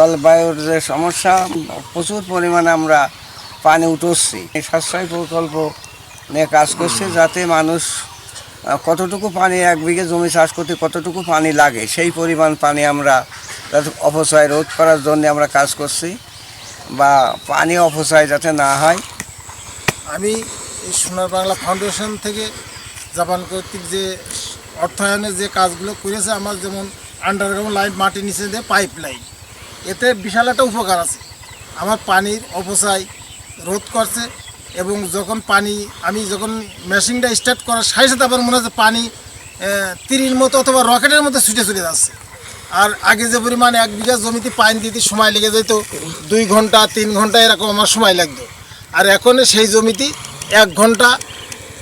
জলবায়ুর যে সমস্যা, প্রচুর পরিমাণে আমরা পানি উঠোচ্ছি। এই সাশ্রয় প্রকল্প নিয়ে কাজ করছি যাতে মানুষ কতটুকু পানি এক বিঘে জমি চাষ করতে কতটুকু পানি লাগে, সেই পরিমাণ পানি আমরা যাতে অপচয় রোধ করার জন্য আমরা কাজ করছি বা পানি অপচয় যাতে না হয়। আমি এই সোনার বাংলা ফাউন্ডেশন থেকে জাপান কর্তৃক যে অর্থায়নের যে কাজগুলো করেছে, আমার যেমন আন্ডারগ্রাউন্ড লাইন মাটির নিচে দিয়ে পাইপ লাইন এতে বিশাল একটা উপকার আছে। আমার পানির অপচয় রোধ করছে এবং যখন পানি, আমি যখন মেশিনটা স্টার্ট করার সাথে সাথে আবার মনে হচ্ছে পানি তীরের মতো অথবা রকেটের মতো ছুটে ছুটে যাচ্ছে। আর আগে যে পরিমাণ এক বিঘা জমিতে পানি দিতে সময় লেগে যেত, দুই ঘণ্টা, তিন ঘণ্টা এরকম আমার সময় লাগতো। আর এখন সেই জমিতে এক ঘণ্টা,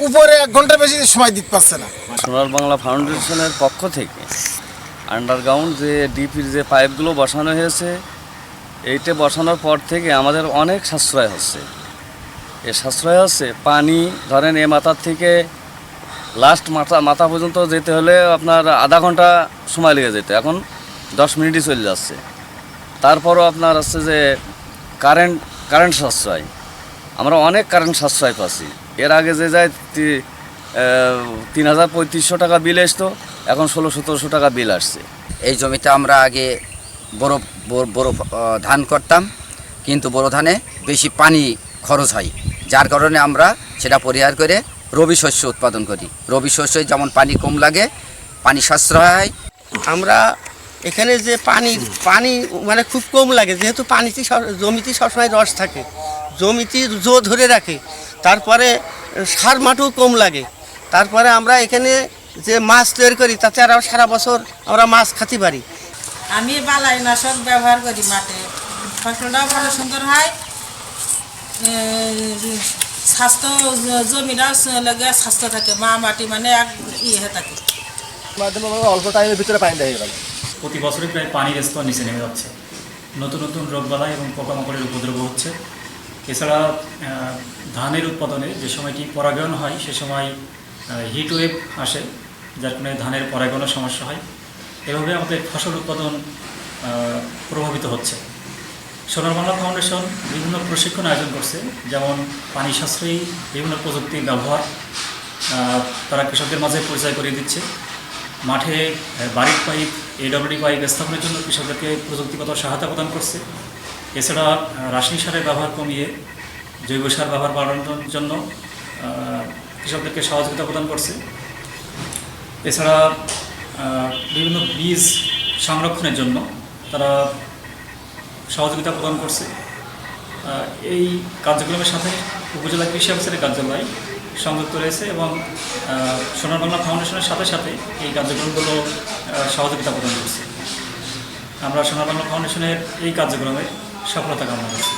উপরে এক ঘণ্টা বেশি সময় দিতে পারছে না। সোনার বাংলা ফাউন্ডেশনের পক্ষ থেকে আন্ডারগ্রাউন্ড যে ডিপির যে পাইপগুলো বসানো হয়েছে, এইটা বসানোর পর থেকে আমাদের অনেক সাশ্রয় হচ্ছে। এ সাশ্রয় হচ্ছে পানি, ধরেন এ মাথার থেকে লাস্ট মাথা মাথা পর্যন্ত যেতে হলে আপনার আধা ঘণ্টা সময় লেগে যেত। এখন দশ মিনিটই চলে যাচ্ছে। তারপরও আপনার হচ্ছে যে কারেন্ট কারেন্ট সাশ্রয়। আমরা অনেক কারেন্ট সাশ্রয় পাচ্ছি। এর আগে যে যায় তিন হাজার পঁয়ত্রিশশো টাকা বিল আসতো এখন ষোলো সতেরোশো টাকা বিল আসছে। এই জমিতে আমরা আগে বড়, বড়- ধান করতাম, কিন্তু বড় ধানে বেশি পানি খরচ হয়। যার কারণে আমরা সেটা পরিহার করে রবি শস্য উৎপাদন করি। রবি শস্যে যেমন পানি কম লাগে, পানি সাশ্রয় হয়। আমরা এখানে যে পানি পানি মানে খুব কম লাগে, যেহেতু পানিতে জমিতে সবসময় রস থাকে। জমিতে জো ধরে রাখে, তারপরে সার মাটিও কম লাগে। তারপরে আমরা এখানে যে মাছ তৈরি করি তাতে আর সারা বছর আমরা মাছ খেতে পারি। আমি বালাই নাশক ব্যবহার করি মাঠে। ফসলটাও ভালো সুন্দর হয়। স্বাস্থ্য জমিটাও লাগে স্বাস্থ্য থাকে মা মাটি মানে এক ইয়ে থাকে। অল্প টাইমের ভিতরে পানি দেওয়া গেল প্রতি বছরই প্রায় পানির স্তর নিচে নেমে যাচ্ছে। নতুন নতুন রোগবালাই এবং পোকামাকড়ের উপদ্রব হচ্ছে। এছাড়া ধানের উৎপাদনে যে সময়টি পরাগায়ন হয় সে সময় হিট ওয়েভ আসে। যার কারণে ধানের পরাগায়নের সমস্যা হয়। এভাবে আমাদের ফসল উৎপাদন প্রভাবিত হচ্ছে। সোনার বাংলা ফাউন্ডেশন বিভিন্ন প্রশিক্ষণ আয়োজন করছে, যেমন পানি সাশ্রয়ী, বিভিন্ন প্রযুক্তির ব্যবহার তারা কৃষকদের মাঝে পরিচয় করিয়ে দিচ্ছে। মাঠে বাড়ির পাইপ এডব্লিউডি পাইপ স্থাপনের জন্য কৃষকদেরকে প্রযুক্তিগত সহায়তা প্রদান করছে। এছাড়া রাসায়নিক সারের ব্যবহার কমিয়ে জৈব সার ব্যবহার বাড়ানোর জন্য কৃষকদেরকে সহযোগিতা প্রদান করছে। এছাড়া বিভিন্ন বীজ সংরক্ষণের জন্য তারা সহযোগিতা প্রদান করছে। এই কার্যক্রমের সাথে উপজেলা কৃষি অফিসারের কার্যালয় সংযুক্ত রয়েছে এবং সোনার বাংলা ফাউন্ডেশনের সাথে সাথে এই কার্যক্রমগুলো সহযোগিতা প্রদান করছে। আমরা সোনার বাংলা ফাউন্ডেশনের এই কার্যক্রমে সফলতা কামনা করছি।